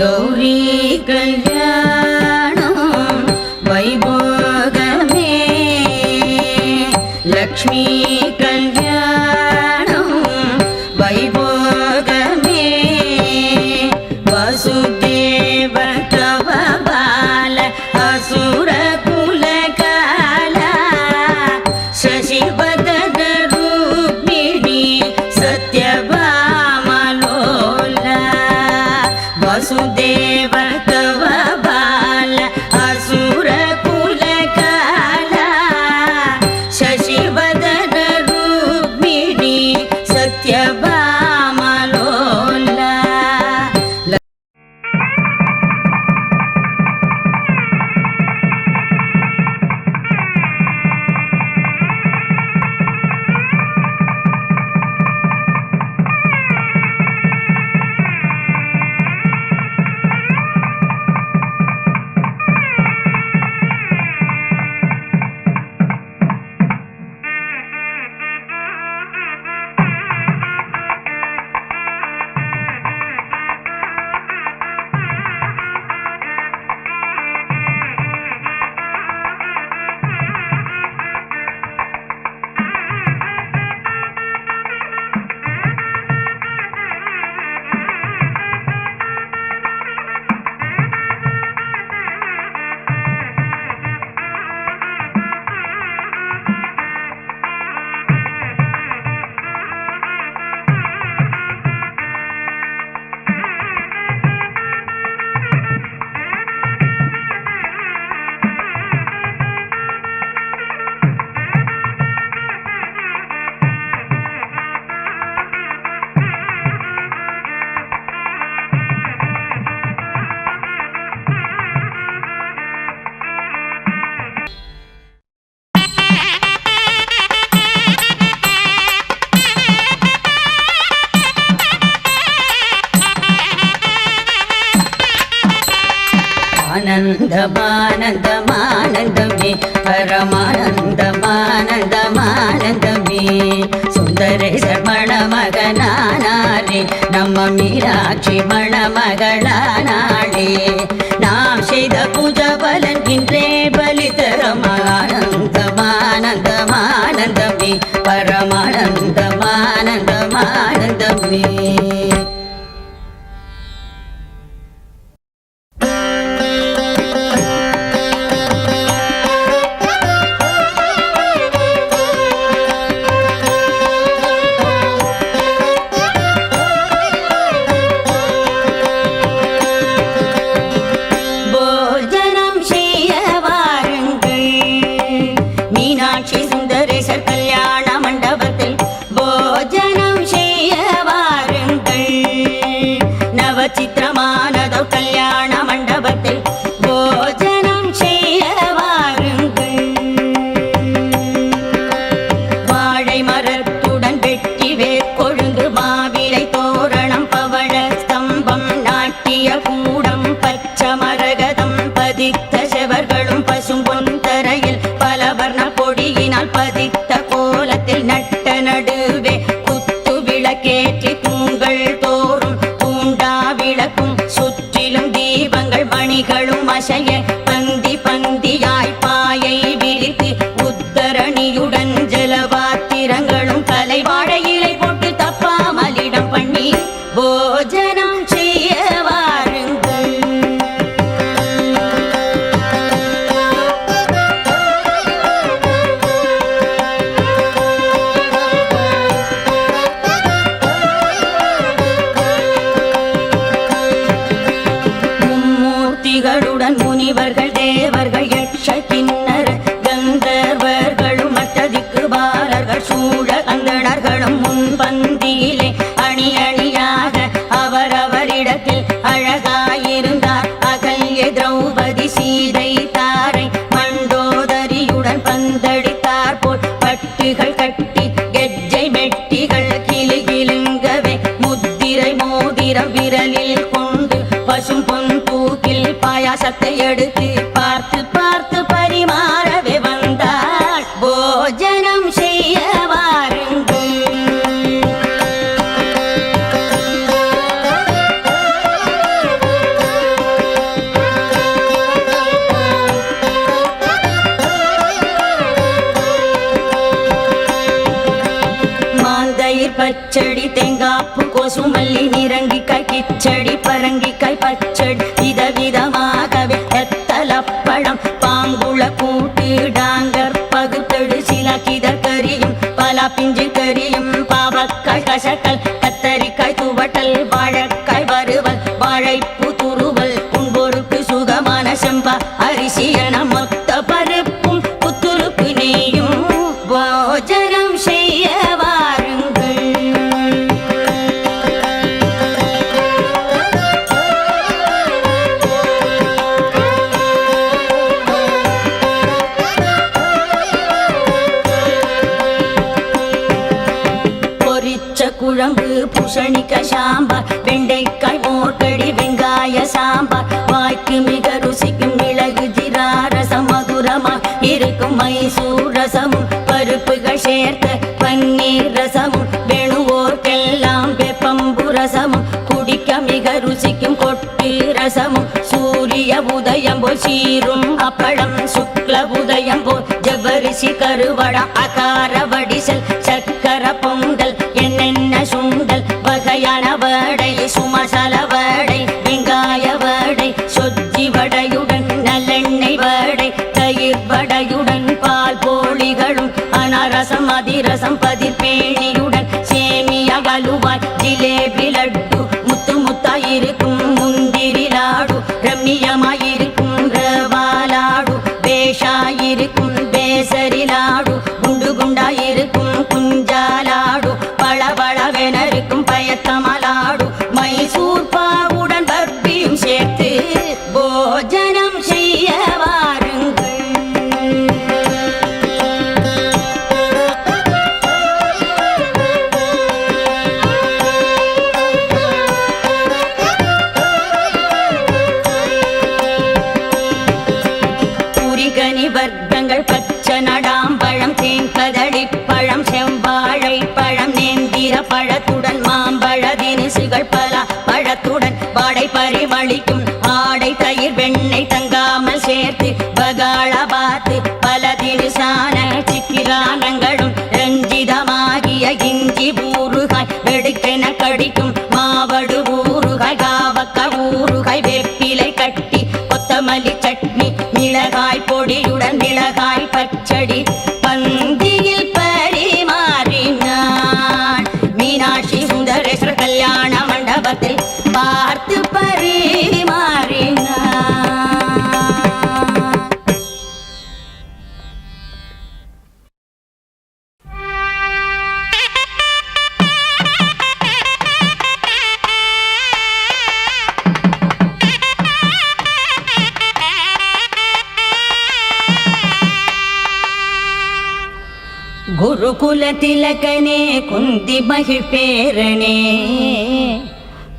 गौरी कल money. நவச்சித்திரமானதோ கல்யாண திரௌபதி சீதை கிச்சடி தேங்காப்பு கோசுமல்லி நிறங்கிக்காய் கிச்சடி பரங்கிக்காய் பச்சடி. விதவிதமாகவே எத்தலப்பழம் பாங்குள கூட்டு டாங்கர் பகுத்தடு சிலாக்கித கரியும் பலா பிஞ்சு கரியும் பாவக்காய் கசக்கல் கத்தரிக்காய் துவட்டல் வாழக்காய் வருவல் வாழைப்பூ துருவல் உன்பொருக்கு சுகமான செம்பா அரிசி குழம்பு பூசணிக்காய் சாம்பார் வெண்டைக்காய் மோர்கடி வெங்காய சாம்பார். வாய்க்கு மிக ருசிக்கும் மிளகு ஜீரா ரசம் மதுரமா. இருக்கும் மைசூர் ரசமும் பருப்புகள் சேர்த்த பன்னீர் ரசமும். வேணுவோர்க்கெல்லாம் வெப்பம்பு ரசமும். குடிக்க மிக ருசிக்கும் கொட்டு ரசமும். சூரிய உதயம் போல் சீரும் அப்பளம் சுக்ல உதயம் போல் ஜவ்வரிசி கருவடம் அகார வடிசல் சக்கர பொங்கல் ரசம் அதிரசம் பதிர்பேணியுடன் சேமியா வலுவாய் ஜிலேபி லட்டு முத்து முத்தாயிருக்கும் முந்திரி லாடு. ரம்மியமாயிருக்கும் பரிமளிக்கும் ஆடை தயிர் வெண்ணெய் தங்காமல் சேர்த்து பகாள பார்த்து பல தினுசான சிக்கிரானங்களும் ரஞ்சிதமாகிய இஞ்சி ஊறுகாய் வெடுக்கென கடிக்கும் மாவடு ஊறுகாய் காவக்க ஊறுகாய் வெப்பிலை கட்டி கொத்தமல்லி சட்னி மிளகாய் பொடியுடன் மிளகாய் பச்சடி பந்தியில் பரிமாறினான். மீனாட்சி சுந்தரேஸ்வர் கல்யாண மண்டபத்தில் குருகுல திலகனே குந்தி மகிழ்பேரனே.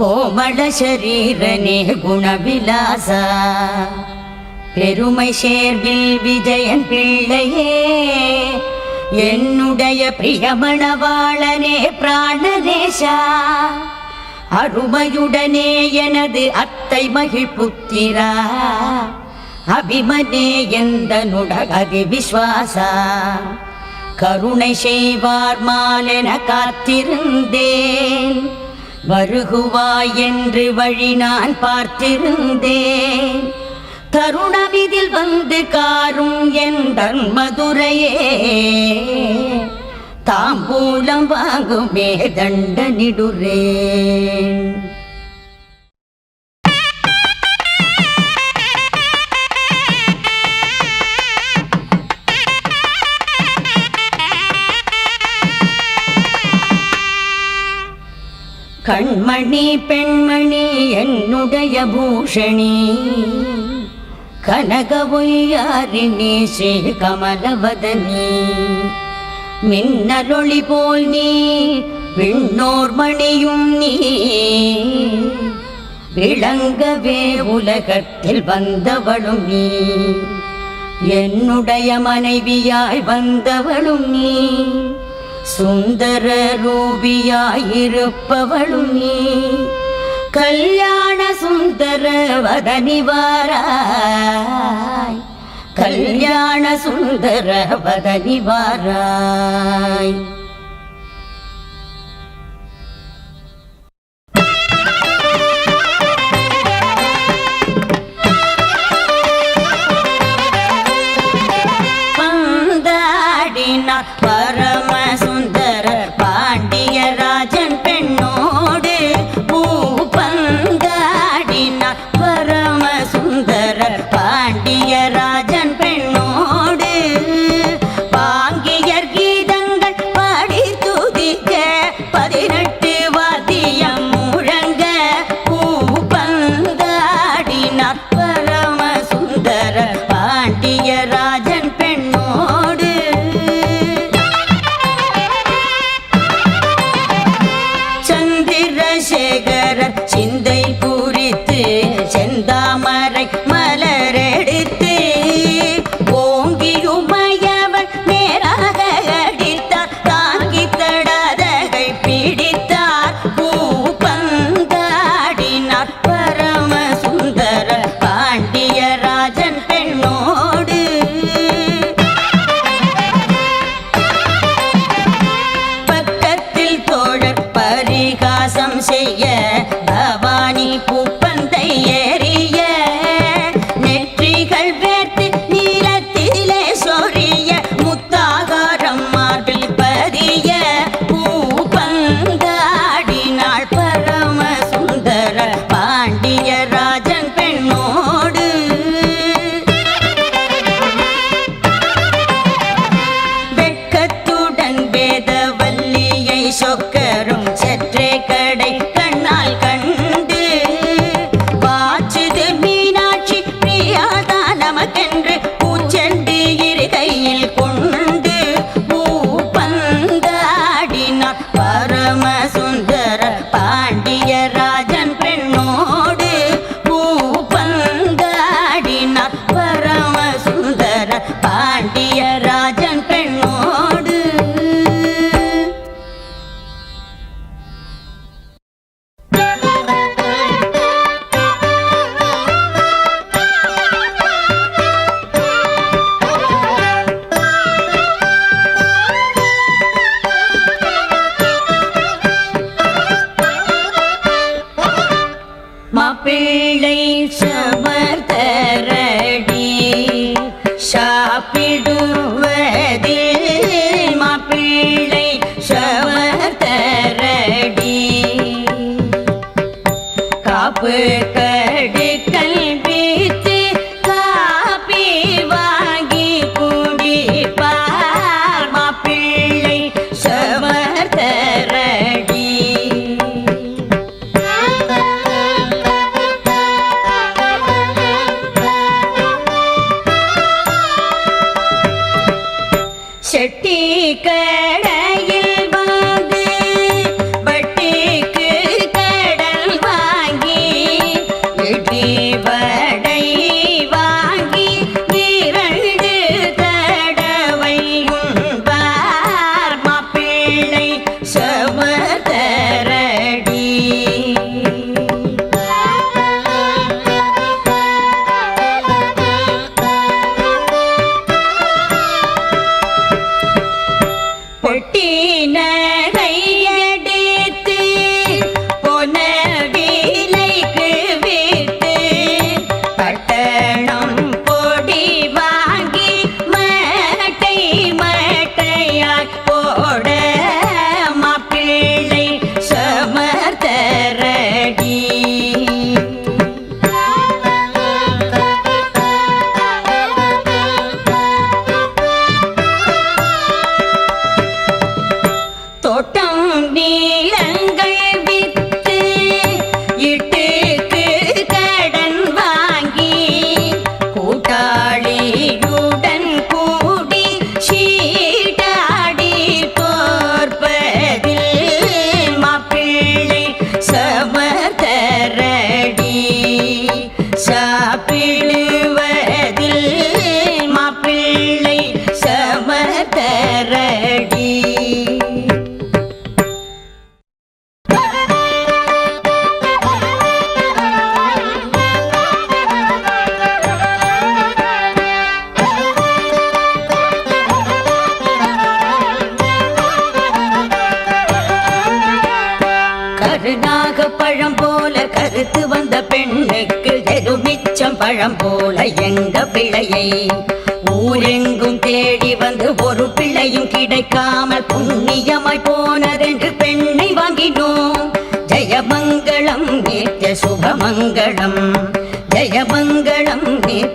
கோமள சரீரனே குணவிலாசா. பெருமை சேர்வில் விஜயன் பிள்ளையே. என்னுடைய பிரியமணவாளனே பிராணநேஷா அருமையுடனே எனது அத்தை மகிழ்புத்திரா. அபிமனே எந்த நுடகதி விஸ்வாசா. கருணை செய்வார் மாலென காத்திருந்தேன். வருகுவாய் என்று வழி நான் பார்த்திருந்தேன். தருணமிதில் வந்து காரும் என் மதுரையே தாம்பூலம் வாங்குமே தண்டனிடுறேன். கண்மணி பெண்மணி என்னுடைய பூஷணி. கனக பொய்யாரிணி ஸ்ரீ கமலவதனி. மின்னலொளி போல் நீ விண்ணோர் மணியும் நீ. விளங்கவே உலகத்தில் வந்தவளும் நீ. என்னுடைய மனைவியாய் வந்தவளும் நீ. சுந்தர ரூபியாயிருப்பவளும் நீ. கல்யாண சுந்தர வதனிவாராய் கல்யாண சுந்தர வதனிவாராய் பந்தாடினார் பரம Africa.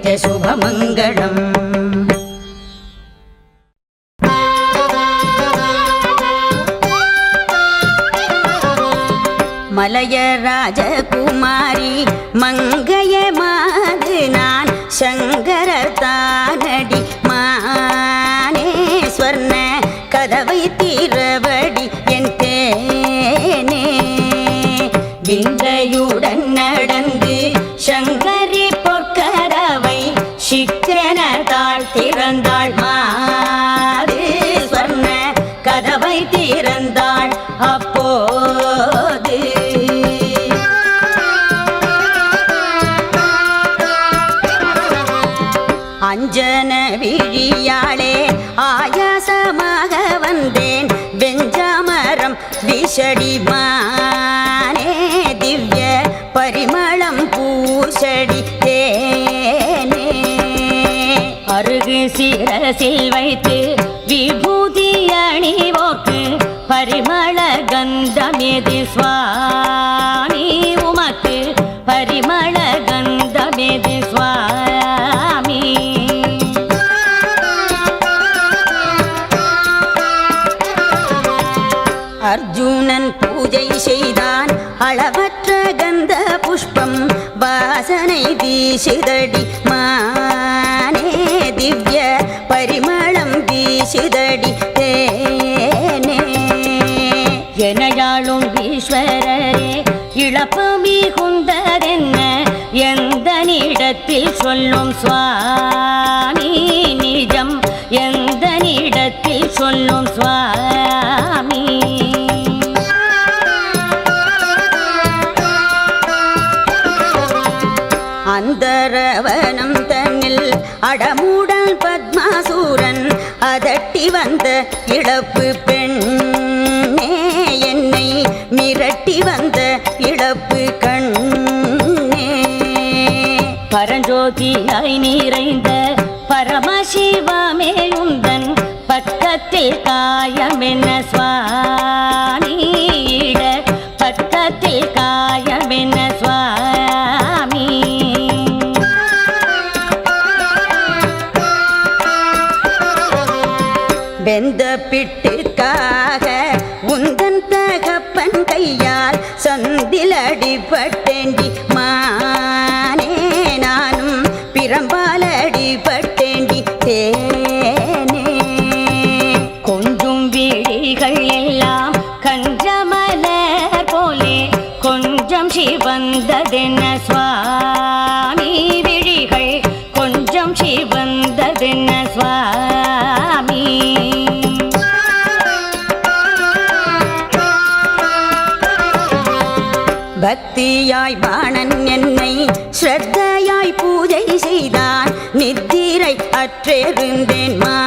नित्यशुभमङ्गलम् मलयराजकु அர்ஜுனன் பூஜை செய்தான். அளவற்ற கந்த புஷ்பம் வாசனை வீசுதடி மானே திவ்ய பரிமளம் வீசுதடி தேனே. எனையாளும் ஈஸ்வரரே இழப்பு மிகுந்ததென்ன எந்த நிடத்தில் சொல்லும் சுவா அந்தரவனம் தன்னில் அடமுடன் பத்மாசூரன் அதட்டி வந்த இழப்பு பெண் என்னை மிரட்டி வந்த இழப்பு கண்ணே. பரஞ்சோதியாய் நிறைந்த பரமசிவாமே உந்தன் பக்கத்தில் காயம் என்ன சுவா வீட்டுக்காக உந்தன் தகப்பன் கையால் சந்தில் அடிபட்டேண்டி மானே நானும் பிரம்பால் அடிபட்டேண்டி பக்தியாய் பாணன் என்னை ஸ்ரத்தையாய் பூஜை செய்தான். நித்திரை அற்றிருந்தேன் மா